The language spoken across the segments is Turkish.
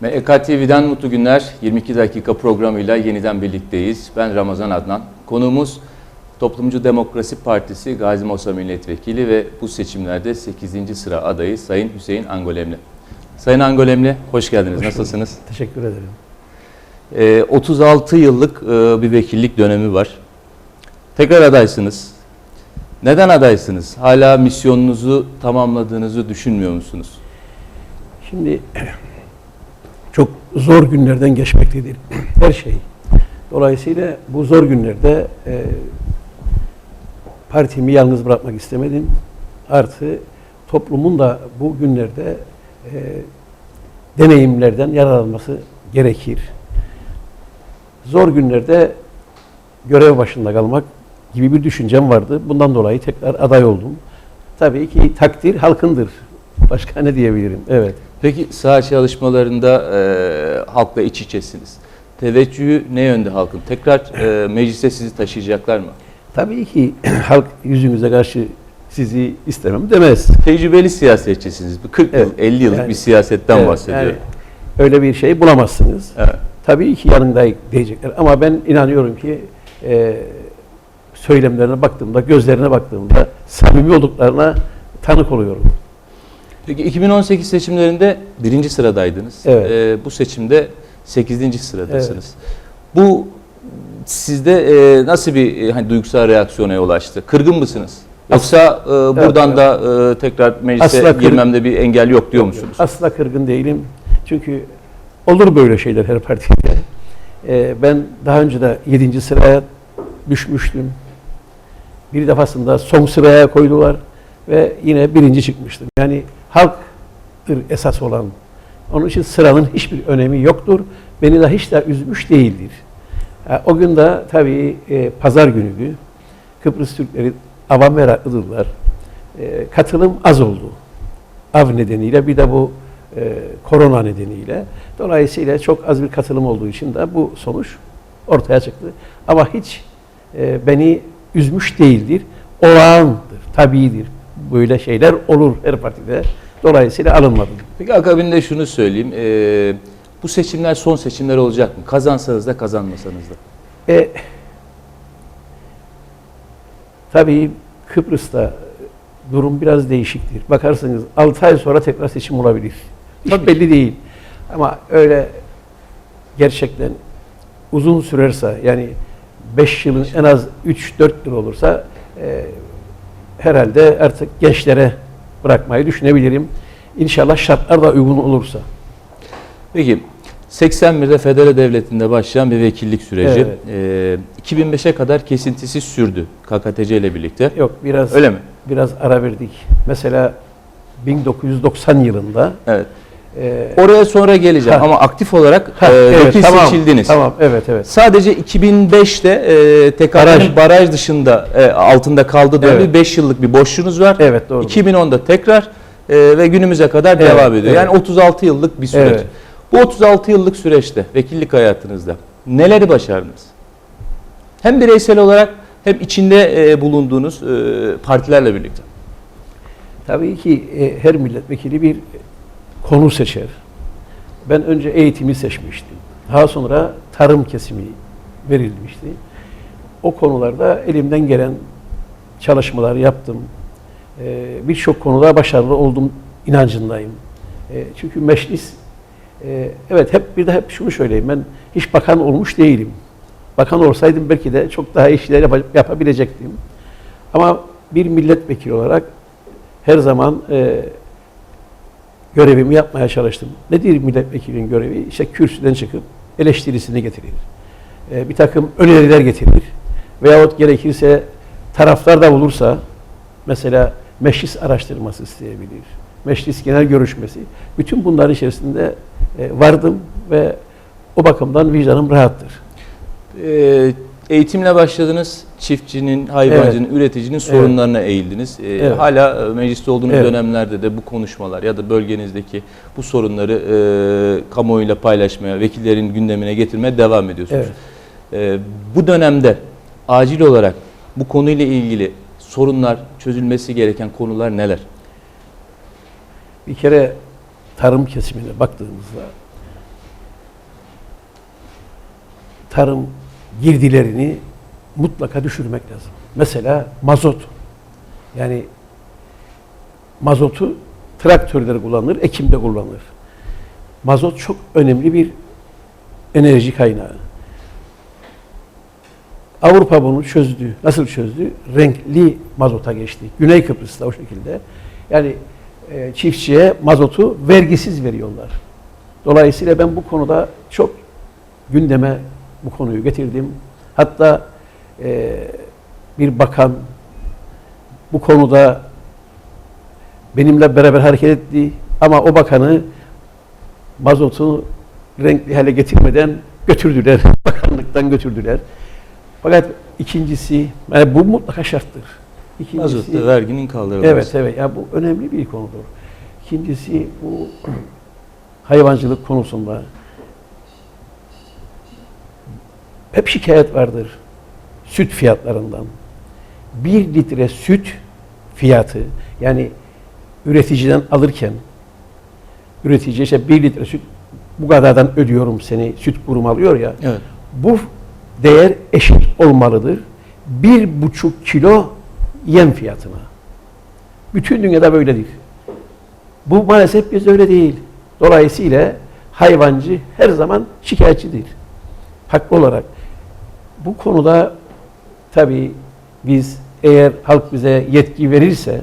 MK TV'den mutlu günler. 22 dakika programıyla yeniden birlikteyiz. Ben Ramazan Adnan. Konuğumuz Toplumcu Demokrasi Partisi Gazi Mosa Milletvekili ve bu seçimlerde 8. sıra adayı Sayın Hüseyin Angolemli. Sayın Angolemli, hoş geldiniz. Hoş. Nasılsınız? Teşekkür ederim. Ee, 36 yıllık e, bir vekillik dönemi var. Tekrar adaysınız. Neden adaysınız? Hala misyonunuzu tamamladığınızı düşünmüyor musunuz? Şimdi çok zor günlerden geçmektedir her şey. Dolayısıyla bu zor günlerde e, partimi yalnız bırakmak istemedim. Artı toplumun da bu günlerde e, deneyimlerden yararlanması gerekir. Zor günlerde görev başında kalmak gibi bir düşüncem vardı. Bundan dolayı tekrar aday oldum. Tabii ki takdir halkındır. Başka ne diyebilirim? Evet. Peki saha çalışmalarında e, halkla iç içesiniz. Teveccühü ne yönde halkın? Tekrar e, meclise sizi taşıyacaklar mı? Tabii ki halk yüzünüze karşı sizi istemem demez. Tecrübeli siyasetçisiniz. Bir 40 yıl, Evet. 50 yıllık Yani- bir siyasetten Evet, bahsediyorum. yani öyle bir şey bulamazsınız. Evet. Tabii ki yanındayım diyecekler. Ama ben inanıyorum ki e, söylemlerine baktığımda, gözlerine baktığımda samimi olduklarına tanık oluyorum. Peki 2018 seçimlerinde birinci sıradaydınız. Evet. E, bu seçimde 8. sıradasınız. Bu sizde e, nasıl bir e, hani duygusal reaksiyona yol açtı? Kırgın mısınız? Yoksa e, buradan evet. da e, tekrar meclise Asla girmemde bir engel yok diyor musunuz? Asla kırgın değilim. Çünkü olur böyle şeyler her partide. Ee, ben daha önce de 7. sıraya düşmüştüm. Bir defasında son sıraya koydular ve yine birinci çıkmıştım. Yani halktır esas olan. Onun için sıranın hiçbir önemi yoktur. Beni de hiç de üzmüş değildir. O gün de tabii e, pazar günüydü. Kıbrıs Türkleri ava meraklıdırlar. E, katılım az oldu av nedeniyle bir de bu e, korona nedeniyle. Dolayısıyla çok az bir katılım olduğu için de bu sonuç ortaya çıktı. Ama hiç e, beni üzmüş değildir. Olağandır, tabiidir. Böyle şeyler olur her partide. Dolayısıyla alınmadım. Peki akabinde şunu söyleyeyim. e, bu seçimler son seçimler olacak mı? Kazansanız da kazanmasanız da. E, tabii Kıbrıs'ta durum biraz değişiktir. Bakarsınız 6 ay sonra tekrar seçim olabilir. Hiç Tabii. belli değil. Ama öyle gerçekten uzun sürerse yani 5 yılın en az 3-4 yıl olursa e, herhalde artık gençlere bırakmayı düşünebilirim. İnşallah şartlar da uygun olursa. Peki 81'de Federe Devleti'nde başlayan bir vekillik süreci. E, 2005'e kadar kesintisiz sürdü KKTC ile birlikte. Yok biraz Öyle mi? biraz ara verdik. Mesela 1990 yılında Evet. E, Oraya sonra geleceğim Ha. ama aktif olarak Ha, e, evet, tamam, seçildiniz. Tamam, evet, evet. Sadece 2005'te e, TKP'nin baraj. Baraj. dışında e, altında kaldı dönemde Evet. 5 yıllık bir boşluğunuz var. Evet, doğru. 2010'da tekrar e, ve günümüze kadar Evet, devam ediyor. evet. Yani 36 yıllık bir süreç. Evet. Bu 36 yıllık süreçte vekillik hayatınızda neleri başardınız? Hem bireysel olarak hem içinde e, bulunduğunuz e, partilerle birlikte. Tabii ki e, her milletvekili bir konu seçer. Ben önce eğitimi seçmiştim. Daha sonra tarım kesimi verilmişti. O konularda elimden gelen çalışmalar yaptım. E, Birçok konuda başarılı oldum inancındayım. E, Çünkü meclis, e, evet hep bir de hep şunu söyleyeyim, ben hiç bakan olmuş değilim. Bakan olsaydım belki de çok daha iyi yapa- yapabilecektim. Ama bir milletvekili olarak her zaman e, görevimi yapmaya çalıştım. Nedir milletvekilinin görevi? İşte kürsüden çıkıp eleştirisini getirir. E, bir takım öneriler getirir. Veyahut gerekirse taraftar da bulursa mesela meclis araştırması isteyebilir. Meclis genel görüşmesi. Bütün bunların içerisinde e, vardım ve o bakımdan vicdanım rahattır. E, eğitimle başladınız. Çiftçinin, hayvancının, üreticinin sorunlarına eğildiniz. E, Evet. Hala e, mecliste olduğunuz Evet. dönemlerde de bu konuşmalar ya da bölgenizdeki bu sorunları e, kamuoyuyla paylaşmaya, vekillerin gündemine getirmeye devam ediyorsunuz. Evet. E, bu dönemde acil olarak bu konuyla ilgili sorunlar, çözülmesi gereken konular neler? Bir kere tarım kesimine baktığımızda tarım girdilerini mutlaka düşürmek lazım. Mesela mazot. Yani mazotu traktörleri kullanılır, ekimde kullanılır. Mazot çok önemli bir enerji kaynağı. Avrupa bunu çözdü. Nasıl çözdü? Renkli mazota geçti. Güney Kıbrıs'ta o şekilde. Yani e, çiftçiye mazotu vergisiz veriyorlar. Dolayısıyla ben bu konuda çok gündeme bu konuyu getirdim. Hatta e, bir bakan bu konuda benimle beraber hareket etti. Ama o bakanı mazotu renkli hale getirmeden götürdüler. Bakanlıktan götürdüler. Fakat ikincisi, yani bu mutlaka şarttır. İkincisi, Mazotta verginin kaldırılması. Evet, evet. Ya bu önemli bir konudur. İkincisi bu hayvancılık konusunda hep şikayet vardır süt fiyatlarından. Bir litre süt fiyatı yani üreticiden alırken üretici işte bir litre süt bu kadardan ödüyorum seni süt kurum alıyor ya Evet. bu değer eşit olmalıdır. Bir buçuk kilo yem fiyatına. Bütün dünyada böyledir. Bu maalesef bizde öyle değil. Dolayısıyla hayvancı her zaman şikayetçidir. Haklı olarak. Bu konuda tabii biz eğer halk bize yetki verirse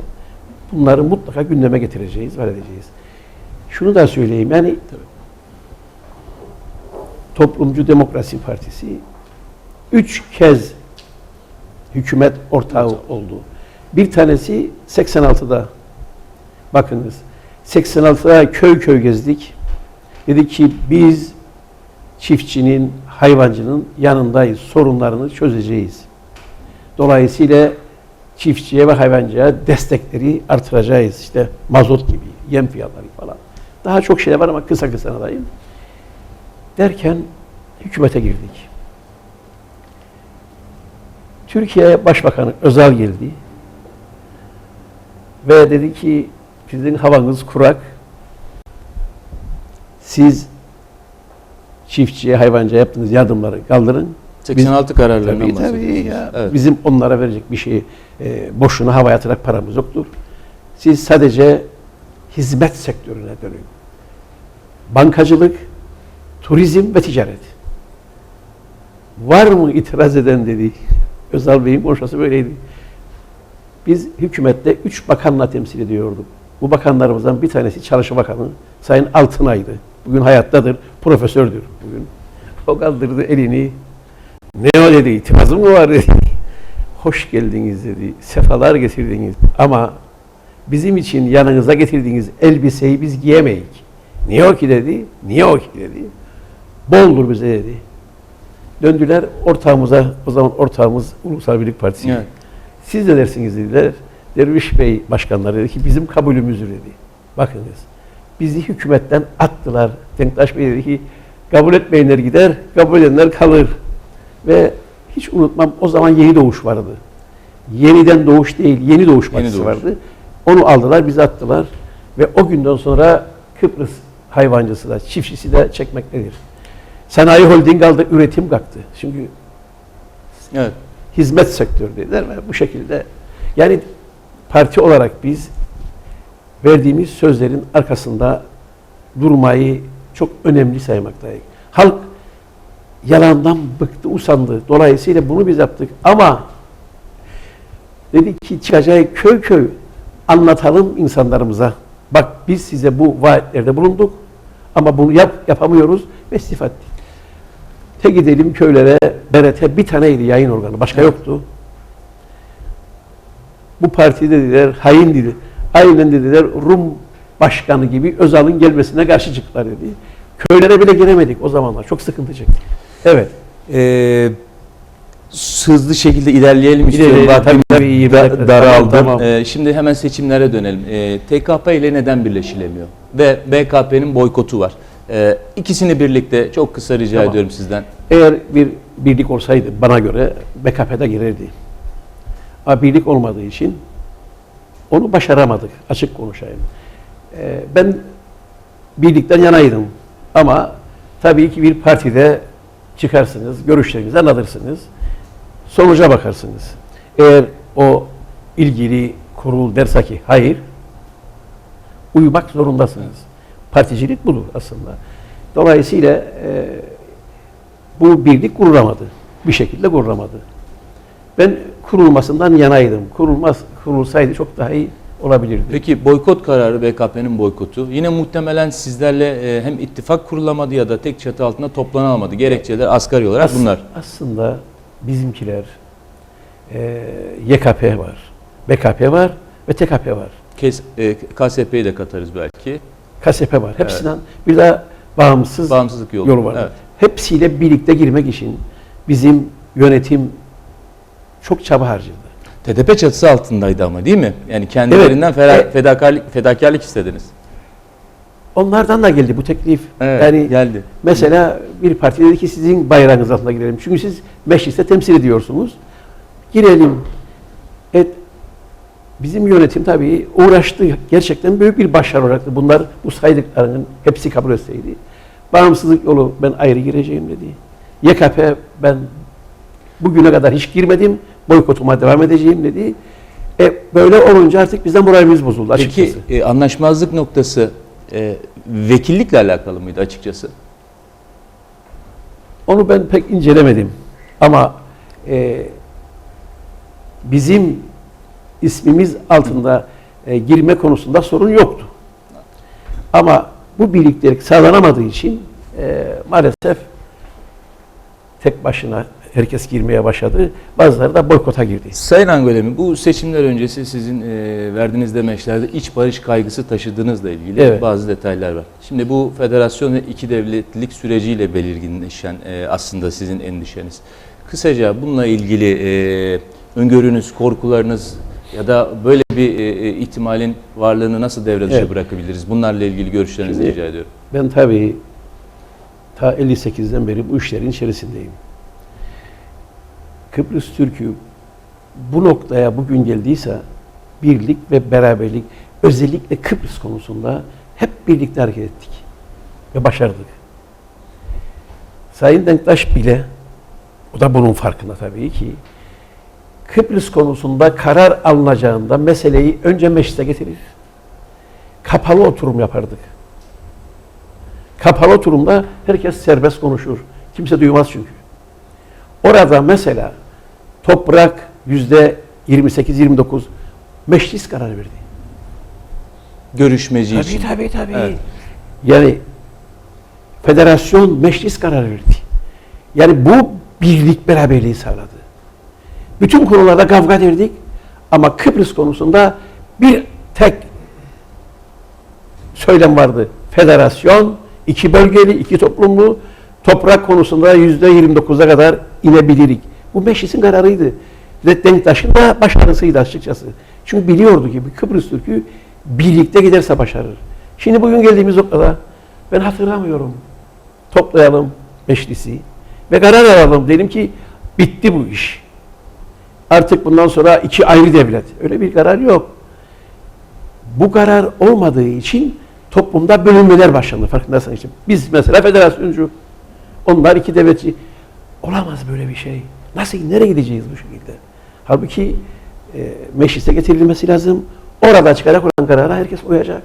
bunları mutlaka gündeme getireceğiz, var. Şunu da söyleyeyim yani Toplumcu Demokrasi Partisi üç kez hükümet ortağı oldu. Bir tanesi 86'da bakınız 86'da köy köy gezdik. Dedik ki biz çiftçinin, hayvancının yanındayız. Sorunlarını çözeceğiz. Dolayısıyla çiftçiye ve hayvancıya destekleri artıracağız. İşte mazot gibi, yem fiyatları falan. Daha çok şey var ama kısa kısa anlatayım. Derken hükümete girdik. Türkiye Başbakanı Özal geldi. Ve dedi ki sizin havanız kurak. Siz çiftçiye, hayvancıya yaptığınız yardımları kaldırın. 86 kararlarından Tabii tabii ya. Evet. Bizim onlara verecek bir şey e, boşuna havaya atarak paramız yoktur. Siz sadece hizmet sektörüne dönün. Bankacılık, turizm ve ticaret. Var mı itiraz eden dedi. Özal Bey'in konuşması böyleydi. Biz hükümette üç bakanla temsil ediyorduk. Bu bakanlarımızdan bir tanesi Çalışma Bakanı Sayın Altınay'dı. Bugün hayattadır, profesördür bugün. O kaldırdı elini. Ne o dedi, itirazım mı var dedi. Hoş geldiniz dedi, sefalar getirdiniz. Ama bizim için yanınıza getirdiğiniz elbiseyi biz giyemeyik. Niye o ki dedi, niye o ki dedi. Boldur bize dedi. Döndüler ortağımıza, o zaman ortağımız Ulusal Birlik Partisi. Evet. Siz ne dersiniz dediler. Derviş Bey başkanları dedi ki bizim kabulümüzdür dedi. Bakınız bizi hükümetten attılar. Denktaş Bey dedi ki kabul etmeyenler gider, kabul edenler kalır. Ve hiç unutmam o zaman yeni doğuş vardı. Yeniden doğuş değil, yeni doğuş partisi doğuş. vardı. Onu aldılar, bizi attılar. Ve o günden sonra Kıbrıs hayvancısı da, çiftçisi de çekmektedir. Sanayi holding aldı, üretim kalktı. Çünkü Evet. hizmet sektörü dediler ve bu şekilde yani parti olarak biz verdiğimiz sözlerin arkasında durmayı çok önemli saymaktayız. Halk yalandan bıktı, usandı. Dolayısıyla bunu biz yaptık ama dedik ki çıkacağı köy köy anlatalım insanlarımıza. Bak biz size bu vaatlerde bulunduk ama bunu yap, yapamıyoruz ve istifa ettik. Te gidelim köylere, BRT bir taneydi yayın organı, başka yoktu. Bu parti dediler, hain dedi. Aynen dediler, Rum başkanı gibi Özal'ın gelmesine karşı çıktılar dedi. Köylere bile giremedik o zamanlar, çok sıkıntı çektik. Evet. Ee, hızlı şekilde ilerleyelim istiyorum. Vaktim da- daraldı. tamam, tamam. Ee, şimdi hemen seçimlere dönelim. Ee, TKP ile neden birleşilemiyor? Ve BKP'nin boykotu var. Ee, ikisini birlikte çok kısa rica Tamam. ediyorum sizden. Eğer bir birlik olsaydı bana göre BKP'de girerdi. Ama birlik olmadığı için onu başaramadık. Açık konuşayım. Ee, ben birlikten yanaydım. Ama tabii ki bir partide çıkarsınız, görüşlerinizi anlatırsınız. Sonuca bakarsınız. Eğer o ilgili kurul derse ki hayır, uymak zorundasınız. Particilik budur aslında. Dolayısıyla e, bu birlik kurulamadı. Bir şekilde kurulamadı. Ben kurulmasından yanaydım. Kurulmaz, kurulsaydı çok daha iyi olabilirdi. Peki boykot kararı BKP'nin boykotu yine muhtemelen sizlerle e, hem ittifak kurulamadı ya da tek çatı altında toplanamadı. Gerekçeler asgari olarak As- bunlar. Aslında bizimkiler e, YKP var, BKP var ve TKP var. Kes, e, KSP'yi de katarız belki. KSP var. Hepsinden bir de bağımsız Bağımsızlık yolu. yolu var. Evet. Hepsiyle birlikte girmek için bizim yönetim çok çaba harcadı. TDP çatısı altındaydı ama değil mi? Yani kendilerinden Evet. E- fedakarlık, fedakarlık istediniz. Onlardan da geldi bu teklif. Evet, yani geldi. mesela bir parti dedi ki sizin bayrağınız altına girelim. Çünkü siz mecliste temsil ediyorsunuz. Girelim. Et, bizim yönetim tabii uğraştı. Gerçekten büyük bir başarı olarak bunlar bu saydıklarının hepsi kabul etseydi. Bağımsızlık yolu ben ayrı gireceğim dedi. YKP ben bugüne kadar hiç girmedim. Boykotuma devam edeceğim dedi. E, böyle olunca artık bizden moralimiz bozuldu açıkçası. Peki e, anlaşmazlık noktası e, vekillikle alakalı mıydı açıkçası? Onu ben pek incelemedim. Ama e, bizim ismimiz altında e, girme konusunda sorun yoktu. Ama bu birliktelik sağlanamadığı için e, maalesef tek başına herkes girmeye başladı. Bazıları da boykota girdi. Sayın Angolemi bu seçimler öncesi sizin e, verdiğiniz demeçlerde iç barış kaygısı taşıdığınızla ilgili Evet. bazı detaylar var. Şimdi bu federasyon ve iki devletlilik süreciyle belirginleşen e, aslında sizin endişeniz. Kısaca bununla ilgili e, öngörünüz, korkularınız ya da böyle bir e, e, ihtimalin varlığını nasıl devre dışı Evet. bırakabiliriz? Bunlarla ilgili görüşlerinizi Şimdi- rica ediyorum. Ben tabii ta 58'den beri bu işlerin içerisindeyim. Kıbrıs Türk'ü bu noktaya bugün geldiyse birlik ve beraberlik özellikle Kıbrıs konusunda hep birlikte hareket ettik ve başardık. Sayın Denktaş bile o da bunun farkında tabii ki Kıbrıs konusunda karar alınacağında meseleyi önce meclise getirir. Kapalı oturum yapardık. Kapalı oturumda herkes serbest konuşur. Kimse duymaz çünkü. Orada mesela toprak yüzde 28-29 meclis karar verdi. Görüşmeci için. Tabii tabii tabii. Evet. Yani federasyon meclis karar verdi. Yani bu birlik beraberliği sağladı. Bütün konularda kavga ederdik ama Kıbrıs konusunda bir tek söylem vardı. Federasyon, iki bölgeli, iki toplumlu, toprak konusunda yüzde 29'a kadar inebilirik. Bu meclisin kararıydı. Ve Denktaş'ın da başarısıydı açıkçası. Çünkü biliyordu ki Kıbrıs Türk'ü birlikte giderse başarır. Şimdi bugün geldiğimiz noktada ben hatırlamıyorum. Toplayalım meclisi ve karar alalım. Dedim ki bitti bu iş. Artık bundan sonra iki ayrı devlet. Öyle bir karar yok. Bu karar olmadığı için toplumda bölünmeler başlandı. Farkındaysan işte. Biz mesela federasyoncu. Onlar iki devletçi. Olamaz böyle bir şey. Nasıl, nereye gideceğiz bu şekilde? Halbuki e, meclise getirilmesi lazım. Orada çıkarak olan karara herkes uyacak.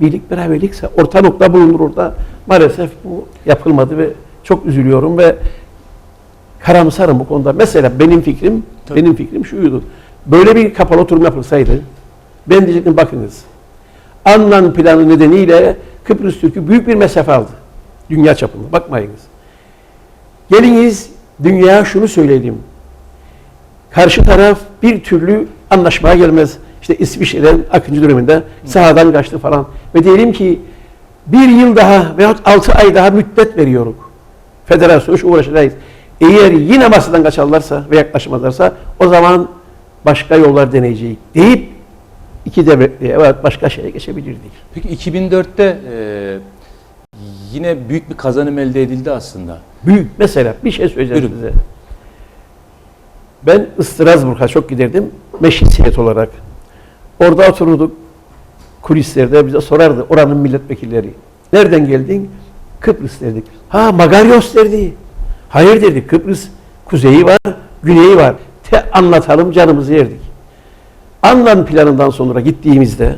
Birlik beraberlikse orta nokta bulunur orada. Maalesef bu yapılmadı ve çok üzülüyorum ve karamsarım bu konuda. Mesela benim fikrim, Tabii. benim fikrim şuydu. Böyle bir kapalı oturum yapılsaydı ben diyecektim bakınız. Annan planı nedeniyle Kıbrıs Türk'ü büyük bir mesafe aldı. Dünya çapında. Bakmayınız. Geliniz dünya şunu söyleyelim. Karşı taraf bir türlü anlaşmaya gelmez. İşte İsviçre'den Akıncı döneminde sahadan kaçtı falan. Ve diyelim ki bir yıl daha veyahut altı ay daha müddet veriyoruz. Federasyon şu uğraşacağız. Eğer yine masadan kaçarlarsa ve yaklaşmazlarsa o zaman başka yollar deneyeceğiz deyip iki devletli evet başka şeye geçebilirdik. Peki 2004'te e, yine büyük bir kazanım elde edildi aslında. Büyük mesela bir şey söyleyeceğim Buyurun. size. Ben Strasbourg'a çok giderdim meclis heyeti olarak. Orada otururduk kulislerde bize sorardı oranın milletvekilleri. Nereden geldin? Kıbrıs derdik. Ha Magaryos derdi. Hayır dedik Kıbrıs kuzeyi var, güneyi var. Te anlatalım canımızı yerdik. Anlam planından sonra gittiğimizde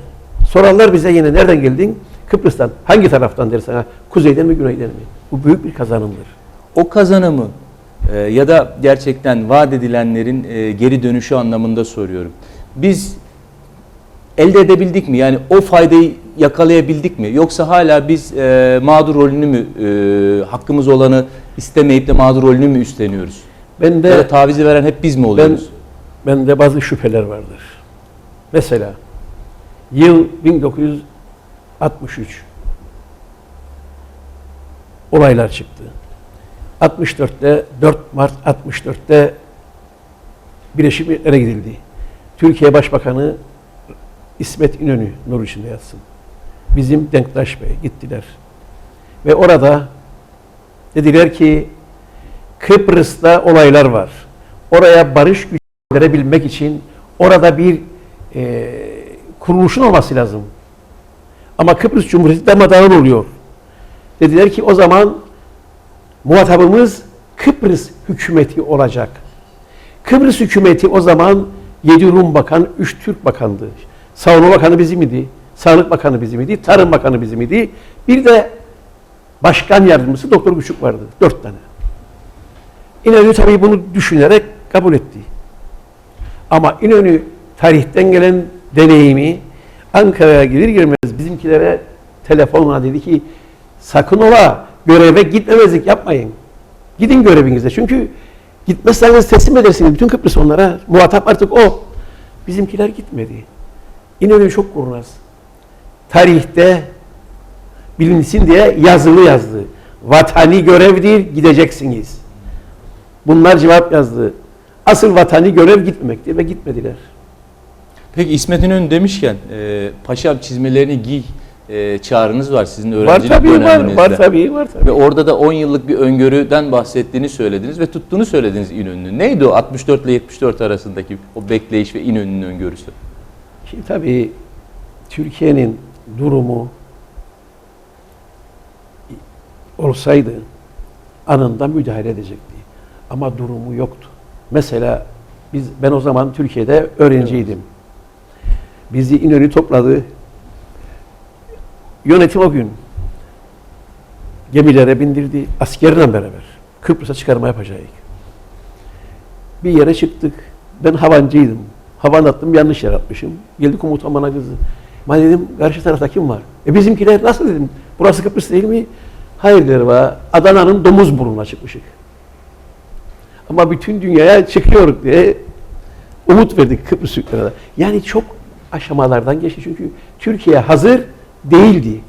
sorarlar bize yine nereden geldin? Kıbrıs'tan. Hangi taraftan dersen ha, kuzeyden mi güneyden mi? Bu büyük bir kazanımdır. O kazanımı e, ya da gerçekten vaat edilenlerin e, geri dönüşü anlamında soruyorum. Biz elde edebildik mi? Yani o faydayı yakalayabildik mi? Yoksa hala biz e, mağdur rolünü mü, e, hakkımız olanı istemeyip de mağdur rolünü mü üstleniyoruz? Ben Ya de da tavizi veren hep biz mi ben oluyoruz? bende bazı şüpheler vardır. Mesela yıl 1963 olaylar çıktı. 64'te 4 Mart 64'te Birleşimlere gidildi. Türkiye Başbakanı İsmet İnönü nur içinde yatsın. Bizim Denktaş Bey gittiler. Ve orada dediler ki Kıbrıs'ta olaylar var. Oraya barış gücü verebilmek için orada bir e, kuruluşun olması lazım. Ama Kıbrıs Cumhuriyeti darmadağın oluyor. Dediler ki o zaman muhatabımız Kıbrıs hükümeti olacak. Kıbrıs hükümeti o zaman 7 Rum bakan, 3 Türk bakandı. Savunma bakanı bizim idi. Sağlık bakanı bizim idi. Tarım bakanı bizim idi. Bir de başkan yardımcısı Doktor Küçük vardı. Dört tane. İnönü tabii bunu düşünerek kabul etti. Ama İnönü tarihten gelen deneyimi Ankara'ya gelir gelmez bizimkilere telefonla dedi ki sakın ola göreve gitmemezlik yapmayın. Gidin görevinize. Çünkü gitmezseniz teslim edersiniz. Bütün Kıbrıs onlara. Muhatap artık o. Bizimkiler gitmedi. İnönü çok kurnaz. Tarihte bilinsin diye yazılı yazdı. Vatani görevdir, gideceksiniz. Bunlar cevap yazdı. Asıl vatani görev gitmemektir ve gitmediler. Peki İsmet İnönü demişken e, paşam çizmelerini giy e, çağrınız var sizin Var öğrencilik tabii var, döneminizde. var tabii, var tabii. Ve orada da 10 yıllık bir öngörüden bahsettiğini söylediniz ve tuttuğunu söylediniz İnönü'nün. Neydi o 64 ile 74 arasındaki o bekleyiş ve İnönü'nün öngörüsü? Şimdi tabii Türkiye'nin durumu olsaydı anında müdahale edecekti. Ama durumu yoktu. Mesela biz ben o zaman Türkiye'de öğrenciydim. Bizi İnönü topladı. Yönetim o gün gemilere bindirdi. Askerle beraber Kıbrıs'a çıkarma yapacağız. Bir yere çıktık. Ben havancıydım. Havan attım yanlış yer atmışım. Geldi komutan bana kızdı. Ben dedim karşı tarafta kim var? E bizimkiler nasıl dedim. Burası Kıbrıs değil mi? Hayır dedi. Adana'nın domuz burnuna çıkmışık. Ama bütün dünyaya çıkıyor diye umut verdik Kıbrıs Türklerine. Yani çok aşamalardan geçti çünkü Türkiye hazır değildi.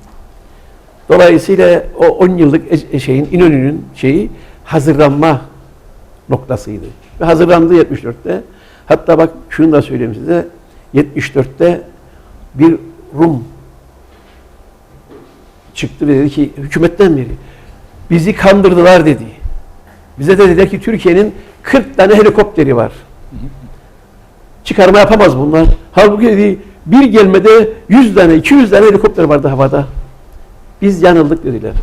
Dolayısıyla o 10 yıllık e- şeyin İnönü'nün şeyi hazırlanma noktasıydı. Ve hazırlandı 74'te. Hatta bak şunu da söyleyeyim size. 74'te bir Rum çıktı ve dedi ki hükümetten biri bizi kandırdılar dedi. Bize de dediler ki Türkiye'nin 40 tane helikopteri var. Çıkarma yapamaz bunlar. Halbuki bir gelmede 100 tane, 200 tane helikopter vardı havada. Biz yanıldık dediler.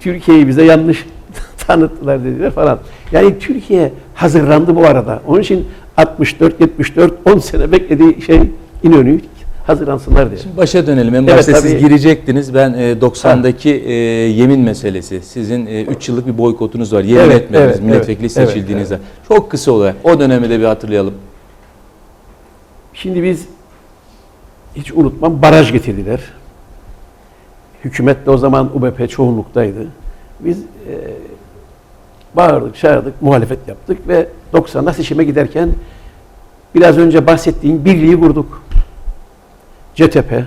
Türkiye'yi bize yanlış tanıttılar dediler falan. Yani Türkiye hazırlandı bu arada. Onun için 64, 74, 10 sene beklediği şey İnönü hazırlansınlar diye. Şimdi başa dönelim. En Evet, başta siz tabii. girecektiniz. Ben e, 90'daki e, yemin meselesi. Sizin 3 yıllık bir boykotunuz var. Yemin Evet, etmediniz evet, milletvekili evet, seçildiğinizde. Çok kısa olarak o dönemi de bir hatırlayalım. Şimdi biz hiç unutmam baraj getirdiler. Hükümet de o zaman UBP çoğunluktaydı. Biz e, bağırdık, çağırdık, muhalefet yaptık ve 90'da seçime giderken biraz önce bahsettiğim birliği kurduk. CTP,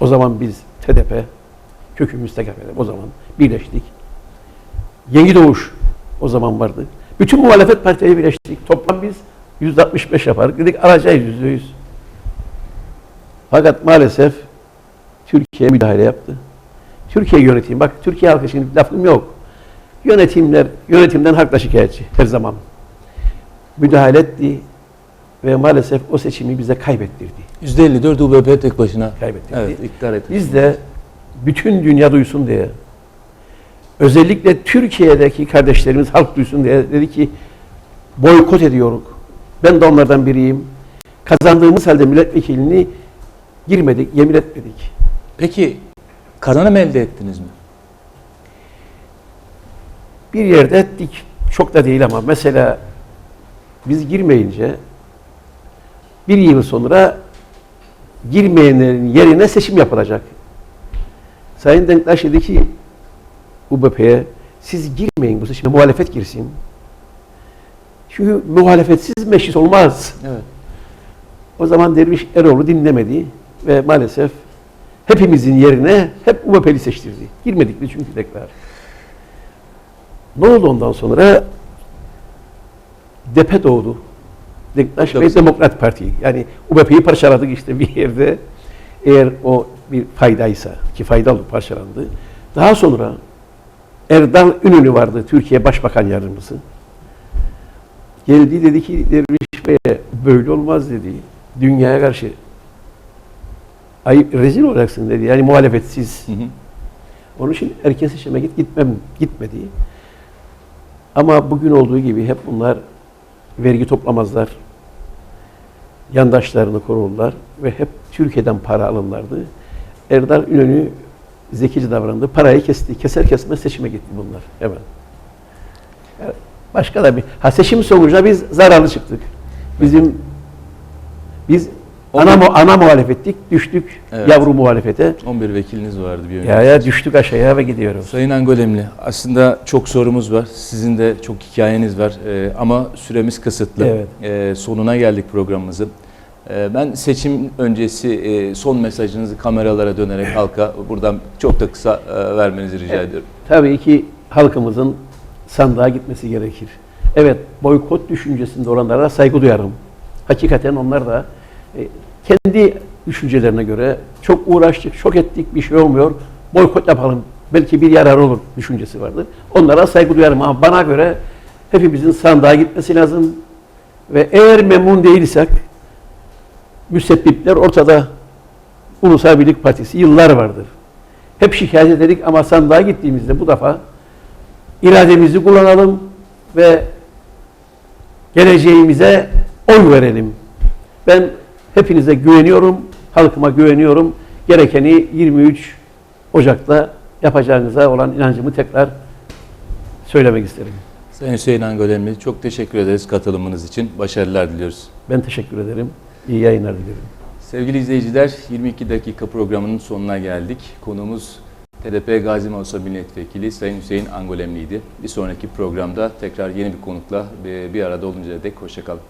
o zaman biz TDP, kökümüz TKP'de o zaman birleştik. Yeni Doğuş o zaman vardı. Bütün muhalefet partileri birleştik. Toplam biz %65 yapardık. Dedik alacağız yüzde yüz. Fakat maalesef Türkiye müdahale yaptı. Türkiye yönetimi, bak Türkiye halkı şimdi lafım yok. Yönetimler, yönetimden halk da şikayetçi her zaman. Müdahale etti ve maalesef o seçimi bize kaybettirdi. %54 UBP tek başına Kaybettirdi. evet, iktidar etti. Biz de bütün dünya duysun diye özellikle Türkiye'deki kardeşlerimiz halk duysun diye dedi ki boykot ediyoruz. Ben de onlardan biriyim. Kazandığımız halde milletvekilini girmedik, yemin etmedik. Peki kazanım elde ettiniz mi? Bir yerde ettik. Çok da değil ama mesela biz girmeyince bir yıl sonra girmeyenlerin yerine seçim yapılacak. Sayın Denktaş dedi ki UBP'ye siz girmeyin bu seçime muhalefet girsin. Çünkü muhalefetsiz meclis olmaz. Evet. O zaman Derviş Eroğlu dinlemedi ve maalesef hepimizin yerine hep UBP'li seçtirdi. Girmedik biz çünkü tekrar. Ne oldu ondan sonra? Depe doğdu. Denktaş ve. Demokrat Parti. Yani UBP'yi parçaladık işte bir yerde. Eğer o bir faydaysa, ki faydalı parçalandı. Daha sonra Erdal Ünlü vardı, Türkiye Başbakan Yardımcısı. Geldi dedi ki Derviş Bey'e böyle olmaz dedi. Dünyaya karşı ayıp rezil olacaksın dedi. Yani muhalefetsiz. Hı hı. Onun için erken seçime git gitmem gitmedi. Ama bugün olduğu gibi hep bunlar vergi toplamazlar. Yandaşlarını korurlar ve hep Türkiye'den para alırlardı. Erdal İnönü zekice davrandı. Parayı kesti. Keser kesmez seçime gitti bunlar hemen. Yani Başka da bir ha seçim sonucunda biz zararlı çıktık. Bizim biz ana, mu- ana muhalefettik, düştük Evet. yavru muhalefete. 11 vekiliniz vardı bir önceki. Ya ya düştük aşağıya ve gidiyoruz. Sayın Angolemli, aslında çok sorumuz var. Sizin de çok hikayeniz var. Ee, ama süremiz kısıtlı. Evet. Ee, sonuna geldik programımızın. Ee, ben seçim öncesi e, son mesajınızı kameralara dönerek halka buradan çok da kısa e, vermenizi rica Evet. ediyorum. Tabii ki halkımızın sandığa gitmesi gerekir. Evet, boykot düşüncesinde olanlara saygı duyarım. Hakikaten onlar da kendi düşüncelerine göre çok uğraştık, çok ettik, bir şey olmuyor. Boykot yapalım. Belki bir yarar olur düşüncesi vardır. Onlara saygı duyarım ama bana göre hepimizin sandığa gitmesi lazım. Ve eğer memnun değilsek müsebbipler ortada. Ulusal Birlik Partisi yıllar vardır. Hep şikayet ederek ama sandığa gittiğimizde bu defa irademizi kullanalım ve geleceğimize oy verelim. Ben hepinize güveniyorum, halkıma güveniyorum. Gerekeni 23 Ocak'ta yapacağınıza olan inancımı tekrar söylemek isterim. Sayın Hüseyin Angolemli çok teşekkür ederiz katılımınız için. Başarılar diliyoruz. Ben teşekkür ederim. İyi yayınlar dilerim. Sevgili izleyiciler 22 dakika programının sonuna geldik. Konuğumuz TDP Gazi Mausa Milletvekili Sayın Hüseyin Angolemli'ydi. Bir sonraki programda tekrar yeni bir konukla bir bir arada oluncaya dek hoşçakalın.